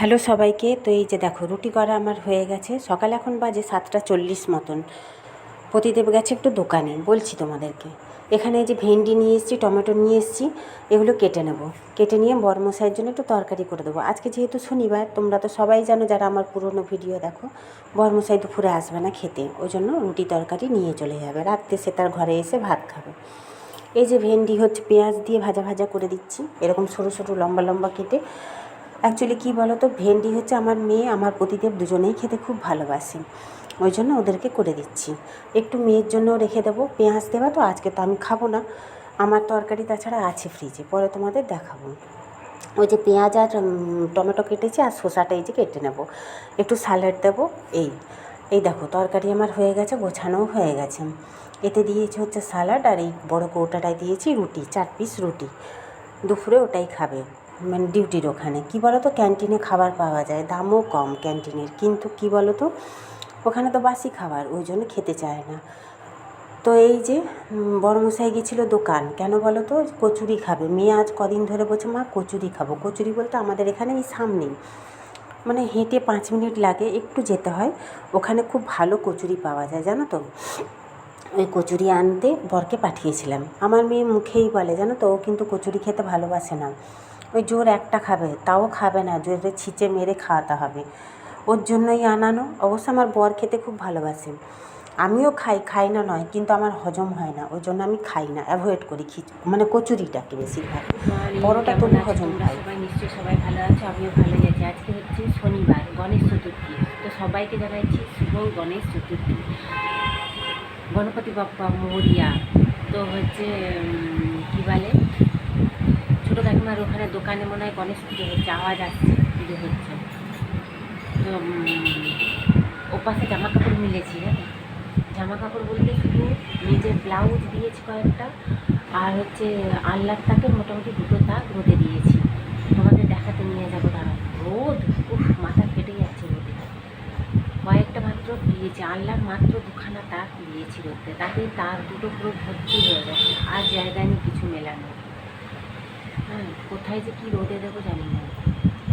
Hello সবাইকে। তো এই যে দেখো, রুটি করা আমার হয়ে গেছে। সকাল এখন বাজে সাতটা চল্লিশ মতন। প্রতিদেব গেছে একটু দোকানে, বলছি তোমাদেরকে। এখানে যে ভেন্ডি নিয়ে এসেছি, টমেটো নিয়ে এসেছি, এগুলো কেটে নেব। কেটে নিয়ে বরমশাইয়ের জন্য একটু তরকারি করে দেবো। আজকে যেহেতু শনিবার, তোমরা তো সবাই জানো, যারা আমার পুরনো ভিডিও দেখো, বরমশাই দুপুরে আসবে না খেতে। ওই জন্য রুটি তরকারি নিয়ে চলে যাবে। রাত্রে সে তার ঘরে এসে ভাত খাবে। এই যে ভেন্ডি হচ্ছে পেঁয়াজ দিয়ে ভাজা ভাজা করে দিচ্ছি। এরকম সরু সরু লম্বা লম্বা কেটে অ্যাকচুয়ালি কী বলো তো ভেন্ডি হচ্ছে আমার মেয়ে, আমার পতিদেব দুজনেই খেতে খুব ভালোবাসে। ওই জন্য ওদেরকে করে দিচ্ছি। একটু মেয়ের জন্য রেখে দেবো। পেঁয়াজ দেওয়া তো, আজকে তো আমি খাব না। আমার তরকারি তাছাড়া আছে ফ্রিজে পরে তোমাদের দেখাবো। ওই যে পেঁয়াজ আর টমেটো কেটেছি আর শসাটা এই যে কেটে নেব। একটু স্যালাড দেবো, এই। এই দেখো, তরকারি আমার হয়ে গেছে, গোছানোও হয়ে গেছে। এতে দিয়েছি হচ্ছে স্যালাড আর এই বড় কৌটাটায় দিয়েছি রুটি, চার পিস রুটি। দুপুরে ওটাই খাবে। মানে ডিউটির ওখানে। কী বলো তো ক্যান্টিনে খাবার পাওয়া যায়, দামও কম ক্যান্টিনের। কিন্তু কী বলো তো ওখানে তো বাসি খাবার, ওই জন্য খেতে চায় না। তো এই যে বড়মশাই গেছিল দোকান। কেন বলো তো কচুরি খাবে। মেয়ে আজ কদিন ধরে বলছে, মা, কচুরি খাব। কচুরি বলতে আমাদের এখানে এই সামনেই। মানে হেঁটে পাঁচ মিনিট লাগে, একটু যেতে হয়। ওখানে খুব ভালো কচুরি পাওয়া যায়, জানো তো? ওই কচুরি আনতে বরকে পাঠিয়েছিলাম। আমার মেয়ে মুখেই বলে, জানো তো? ও কিন্তু কচুরি খেতে ভালোবাসে না। ওই জোর একটা খাবে তাও খাবে না জোরে ছিঁচে মেরে খাওয়াতে হবে। ওর জন্যই আনানো। অবশ্য আমার বর খেতে খুব ভালোবাসে। আমিও খাই খাই না নয় কিন্তু আমার হজম হয় না। ওই জন্য আমি খাই না অ্যাভয়েড করি খিচ মানে কচুরিটাকে বেশিরভাগ। বড়টা তবু হজম খাই সবাই নিশ্চয়ই সবাই ভালো আছে আমিও ভালো আছি। আজকে হচ্ছে শনিবার গণেশ চতুর্থী। তো সবাইকে জানাচ্ছি শুভ গণেশ চতুর্থী। গণপতি বাপ্পা মরিয়া তো হচ্ছে কী বলে? ছোটো কাকিমার ওখানে দোকানে মনে হয় গণেশ পুজো হচ্ছে, আওয়াজ আসছে, পুজো হচ্ছে। তো ওপাশে জামা কাপড় মিলেছি, জানো? জামা কাপড় বলতে শুধু নিজের ব্লাউজ দিয়েছি কয়েকটা, আর হচ্ছে আল্লাহর তাকে মোটামুটি দুটো তাক রোদে দিয়েছি। তোমাদের দেখাতে নিয়ে যাব, দাঁড়াও। রোদ, উফ, মাথা ফেটে যাচ্ছে রোদে। কয়েকটা মাত্র দিয়েছি আল্লাহর মাত্র দুখানা তাক দিয়েছি রোদে। তাতে তার দুটো পুরো ভর্তি হয়ে গেছে, আর জায়গা নেই কিছু মেলানো হ্যাঁ কোথায় যে কী রোদে দেবো জানি না।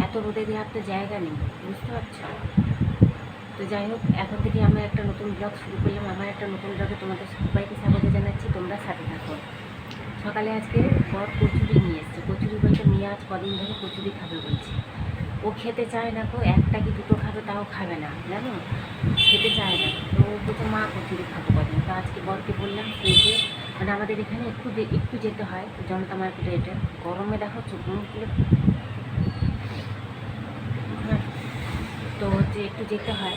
এত রোদে দেওয়ার তো জায়গা নেই, বুঝতে পারছ? তো যাই হোক, এখন থেকে আমি একটা নতুন ব্লগ শুরু করলাম। আমার একটা নতুন ব্লগে তোমাদের সবাইকে স্বাগত জানাচ্ছি, তোমরা সাথে থাকো। সকালে আজকে বর কচুরি নিয়ে এসছে। কচুরি বলতে মেয়ে আজ কদিন ধরে কচুরি খাবে বলছে। ও খেতে চায় না তো একটা কি দুটো খাবে তাও খাবে না, জানো? খেতে চায় না। তো ও বলছে, মা, কচুরি খাব কদিন। তো আজকে বরকে বললাম, সেই যে মানে আমাদের এখানে একটু একটু যেতে হয়, জনতা মার্কেটে এটা। গরমে দেখো চোখ মুখগুলো হ্যাঁ। তো হচ্ছে একটু যেতে হয়।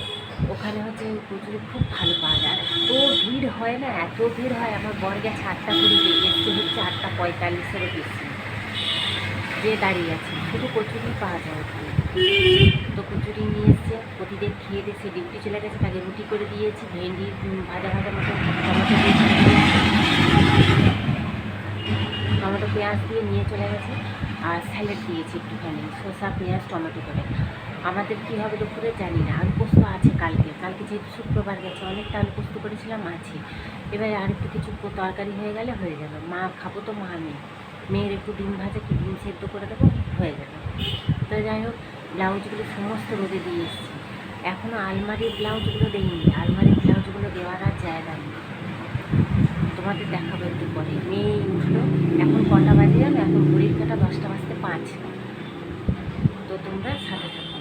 ওখানে হচ্ছে কচুরি খুব ভালো পাওয়া যায় এত ভিড় হয় না, এত ভিড় হয়। আমার বর গেছে আটটা কুড়িতে, এসছে হচ্ছে আটটা পঁয়তাল্লিশেরও বেশি। যে দাঁড়িয়ে আছে, শুধু কচুরি পাওয়া যায় ওখানে। তো কচুরি নিয়ে এসছে, প্রতিদিন খেয়ে দিয়ে সে ডিউটি চলে গেছে, তাকে রুটি করে দিয়েছি, ভেন্ডি ভাজা ভাজা মতো, টমেটো দিয়ে করে দিয়েছি। টমেটো পেঁয়াজ দিয়ে নিয়ে চলে গেছে আর স্যালাড দিয়েছি একটুখানি, শসা, পেঁয়াজ, টমেটো করে। আমাদের কী হবে দুপুরে জানি না, আলু পোস্ত আছে কালকে কালকে যেহেতু শুক্রবার গেছে, অনেকটা আলু পোস্ত করেছিলাম, আছে। এবারে আর একটু কিছু তরকারি হয়ে গেলে হয়ে যাবে। মা খাব তো মা নেই মেয়ের একটু ডিম ভাজা কি ডিম সেদ্ধ করে দেবো? হয়ে যাবে। তো যাই হোক, ব্লাউজগুলো সমস্ত রোদে দিয়ে এসেছি। এখনও আলমারির ব্লাউজগুলো দেইনি, আলমারির ব্লাউজগুলো দেওয়ার আর জায়গা নেই। তোমাদের দেখাবো একটু পরে। মেয়ে উঠল, এখন কটা বাজে জানো? এখন ঘড়ির কাটা দশটা বাজতে পাঁচ তো তোমরা সাথে থাকো।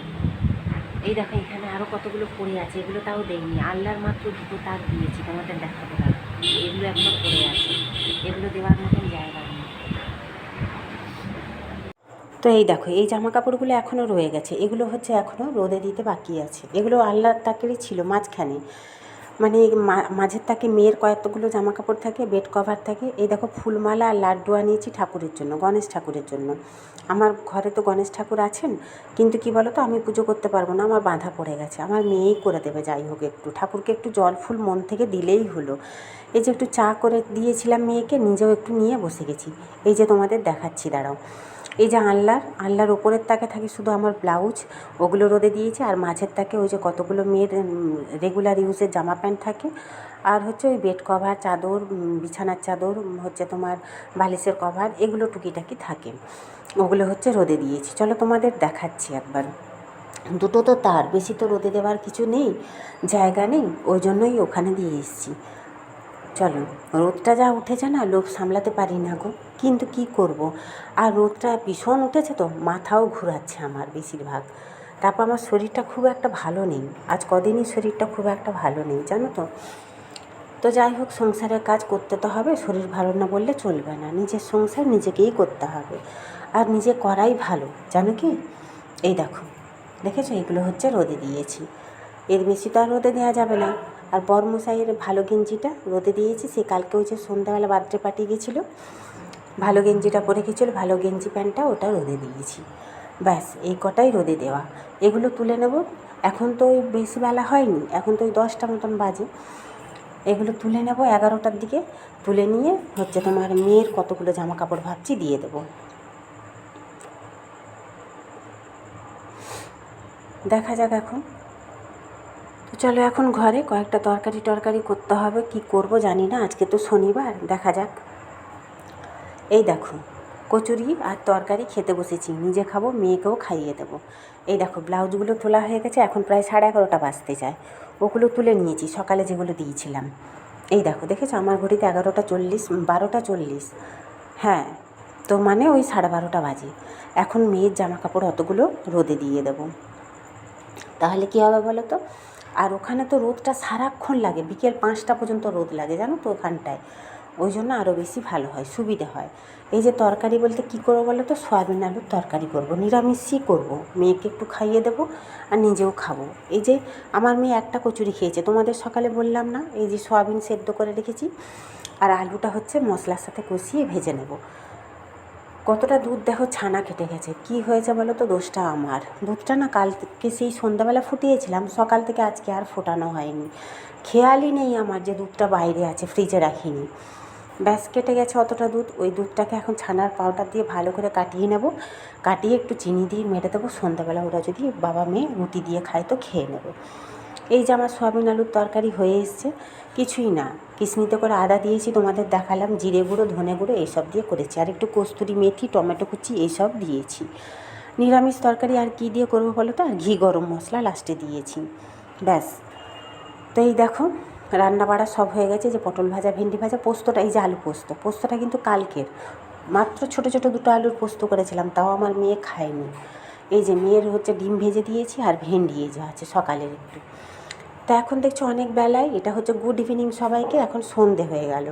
এই দেখো, এখানে আরও কতগুলো পড়ে আছে, এগুলো তাও দেয়নি আল্লাহর মাত্র দুটো তাক দিয়েছি, তোমাদের দেখাবো না। এগুলো এখনও পড়ে আছে। এগুলো দেওয়ার মতন জায়গা নেই। তো এই দেখো, এই জামা কাপড়গুলো এখনও রয়ে গেছে। এগুলো হচ্ছে এখনও রোদে দিতে বাকি আছে। এগুলো আল্লাহর তাকেরই ছিল মাঝখানে। মানে মাঝের তাকে মেয়ের কয়েকগুলো জামা কাপড় থাকে বেড কভার থাকে। এই দেখো ফুলমালা আর লাড্ডু আনিয়েছি ঠাকুরের জন্য, গণেশ ঠাকুরের জন্য। আমার ঘরে তো গণেশ ঠাকুর আছেন, কিন্তু কি বলো তো আমি পুজো করতে পারব না, আমার বাঁধা পড়ে গেছে। আমার মেয়েই করে দেবে, যাই হোক একটু। ঠাকুরকে একটু জল ফুল মন থেকে দিলেই হলো। এই যে একটু চা করে দিয়েছিলাম মেয়েকে, নিজেও একটু নিয়ে বসে গেছি। এই যে তোমাদের দেখাচ্ছি, দাঁড়াও। এই যে আল্লাহর আল্লাহর ওপরের তাকে থাকে শুধু আমার ব্লাউজ, ওগুলো রোদে দিয়েছি আর মাঝের তাকে ওই যে কতগুলো মেয়ের রেগুলার ইউজের জামা প্যান্ট থাকে। আর হচ্ছে ওই বেড কভার চাদর বিছানার চাদর হচ্ছে তোমার বালিশের কভার এগুলো টুকিটাকি থাকে। ওগুলো হচ্ছে রোদে দিয়েছি। চলো তোমাদের দেখাচ্ছি একবার। দুটো তো তার, বেশি তো রোদে দেওয়ার কিছু নেই, জায়গা নেই, ওই জন্যই ওখানে দিয়ে এসেছি। চলো, রোদটা যা উঠেছে না, লোভ সামলাতে পারি না গো। কিন্তু কি করব? আর রোদটা ভীষণ উঠেছে তো, মাথাও ঘুরাচ্ছে আমার বেশিরভাগ। তারপর আমার শরীরটা খুব একটা ভালো নেই। আজ কদিনই শরীরটা খুব একটা ভালো নেই, জানো তো? তো যাই হোক, সংসারের কাজ করতে তো হবে, শরীর ভালো না বললে চলবে না। নিজের সংসার নিজেকেই করতে হবে। আর নিজে করাই ভালো, জানো কি? এই দেখো, দেখেছ? এগুলো হচ্ছে রোদে দিয়েছি। এর বেশি তো আর রোদে দেওয়া যাবে না। আর বর্মশাইয়ের ভালো গেঞ্জিটা রোদে দিয়েছি, সে কালকে ওই যে সন্ধ্যাবেলা বার্থডে পার্টি গেছিল, ভালো গেঞ্জিটা পরে গেছিল, ভালো গেঞ্জি প্যান্টটা ওটা রোদে দিয়েছি। ব্যাস, এই কটাই রোদে দেওয়া। এগুলো তুলে নেব, এখন তো ওই বেশি বেলা হয়নি, এখন তো ওই দশটা মতন বাজে। এগুলো তুলে নেব এগারোটার দিকে, তুলে নিয়ে হচ্ছে তোমার মেয়ের কতগুলো জামা কাপড় ভাবছি দিয়ে দেবো। দেখা যাক এখন। তো চলো এখন ঘরে কয়েকটা তরকারি টরকারি করতে হবে। কি করব জানি না, আজকে তো শনিবার, দেখা যাক। এই দেখো, কচুরি আর তরকারি খেতে বসেছি, নিজে খাব, মেয়েকেও খাইয়ে দেবো। এই দেখো, ব্লাউজগুলো তোলা হয়ে গেছে, এখন প্রায় সাড়ে এগারোটা বাজতে যায়। ওগুলো তুলে নিয়েছি, সকালে যেগুলো দিয়েছিলাম। এই দেখো, দেখেছ? আমার ঘড়িতে এগারোটা চল্লিশ বারোটা চল্লিশ। হ্যাঁ তো মানে ওই সাড়ে বারোটা বাজে। এখন মেয়ের জামা কাপড় অতগুলো রোদে দিয়ে দেবো। তাহলে কী হবে বলো তো? আর ওখানে তো রোদটা সারাক্ষণ লাগে। বিকেল পাঁচটা পর্যন্ত রোদ লাগে, জানো তো ওখানটায়। ওই জন্য আরও বেশি ভালো হয়, সুবিধে হয়। এই যে তরকারি বলতে কী করব বলো তো? সয়াবিন আলুর তরকারি করব, নিরামিষই করব। মেয়েকে একটু খাইয়ে দেবো আর নিজেও খাব। এই যে আমার মেয়ে একটা কচুরি খেয়েছে, তোমাদের সকালে বললাম না? এই যে সয়াবিন সেদ্ধ করে রেখেছি। আর আলুটা হচ্ছে মশলার সাথে কষিয়ে ভেজে নেব। কতটা দুধ দেখো ছানা কেটে গেছে? কি হয়েছে বলো তো দোষটা আমার? দুধটা না কালকে সেই সন্ধ্যাবেলা ফুটিয়েছিলাম, সকাল থেকে আজকে আর ফোটানো হয়নি। খেয়ালই নেই আমার যে দুধটা বাইরে আছে, ফ্রিজে রাখিনি। ব্যাস, কেটে গেছে অতটা দুধ। ওই দুধটাকে এখন ছানার পাউডার দিয়ে ভালো করে কাটিয়ে নেব। কাটিয়ে একটু চিনি দিয়ে মেরে দেবো। সন্ধ্যাবেলা ওরা যদি বাবা মেয়ে রুটি দিয়ে খায় তো খেয়ে নেব। এই যে আমার সয়াবিন আলুর তরকারি হয়ে এসছে, কিছুই না। কিসমিতে করে আদা দিয়েছি, তোমাদের দেখালাম, জিরে গুঁড়ো, ধনে গুঁড়ো, এইসব দিয়ে করেছি। আর একটু কস্তুরি মেথি, টমেটো কুচি, এইসব দিয়েছি। নিরামিষ তরকারি আর কী দিয়ে করব বলো তো? আর ঘি, গরম মশলা, লাস্টে দিয়েছি। ব্যাস। তো এই দেখো রান্না বাড়া সব হয়ে গেছে যে পটল ভাজা, ভেন্ডি ভাজা, পোস্তটা, এই যে আলু পোস্ত। পোস্তটা কিন্তু কালকের। মাত্র ছোটো ছোটো দুটো আলুর পোস্ত করেছিলাম, তাও আমার মেয়ে খায়নি। এই যে মেয়ের হচ্ছে ডিম ভেজে দিয়েছি আর ভেন্ডি এই যে আছে, সকালের একটু। তা এখন দেখছ অনেক বেলায়, এটা হচ্ছে গুড ইভিনিং সবাইকে, এখন সন্ধে হয়ে গেল।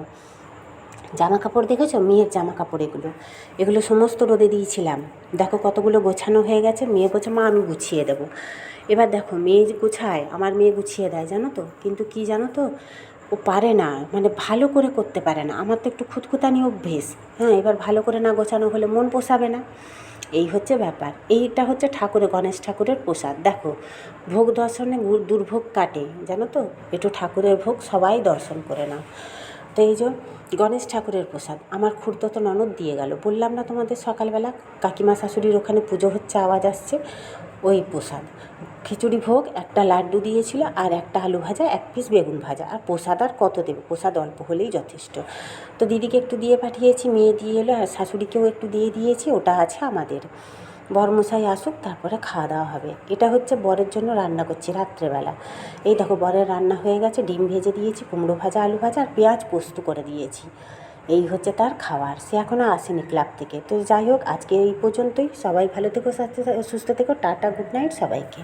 জামা কাপড় দেখেছ? মেয়ের জামা কাপড় এগুলো। এগুলো সমস্ত রোদে দিয়েছিলাম। দেখো কতগুলো গোছানো হয়ে গেছে, মেয়ে বলছে, মা, আমি গুছিয়ে দেবো। এবার দেখো, মেয়ে গুছায়, আমার মেয়ে গুছিয়ে দেয়, জানো তো? কিন্তু কি জানো তো? ও পারে না মানে ভালো করে করতে পারে না। আমার তো একটু খুঁতখুতানি অভ্যেস। হ্যাঁ এবার ভালো করে না গোছানো হলে মন পোষাবে না। এই হচ্ছে ব্যাপার। এইটা হচ্ছে ঠাকুরের, গণেশ ঠাকুরের প্রসাদ। দেখো, ভোগ দর্শনে দুর্ভোগ কাটে, জানো তো? একটু ঠাকুরের ভোগ সবাই দর্শন করে নাও। তো এই যে, গণেশ ঠাকুরের প্রসাদ, আমার তো ননদ দিয়ে গেল। বললাম না তোমাদের সকালবেলা কাকিমা শাশুড়ির ওখানে পুজো হচ্ছে, আওয়াজ আসছে। ওই প্রসাদ। খিচুড়ি ভোগ, একটা লাড্ডু দিয়েছিল আর একটা আলু ভাজা, এক পিস বেগুন ভাজা। আর প্রসাদ আর কত দেবে? প্রসাদ অল্প হলেই যথেষ্ট। তো দিদিকে একটু দিয়ে পাঠিয়েছি, মেয়ে দিয়ে এলো, আর শাশুড়িকেও একটু দিয়ে দিয়েছি, ওটা আছে আমাদের। বরমশাই আসুক, তারপরে খাওয়া দাওয়া হবে। এটা হচ্ছে বরের জন্য রান্না করছি রাত্রেবেলা। এই দেখো, বরের রান্না হয়ে গেছে, ডিম ভেজে দিয়েছি, কুমড়ো ভাজা, আলু ভাজা, আর পেঁয়াজ পোস্ত করে দিয়েছি। এই হচ্ছে তার খাবার। সে এখনও আসেনি ক্লাব থেকে। তো যাই হোক, আজকে এই পর্যন্তই। সবাই ভালো থেকো সুস্থ থেকো। টাটা, গুড নাইট সবাইকে।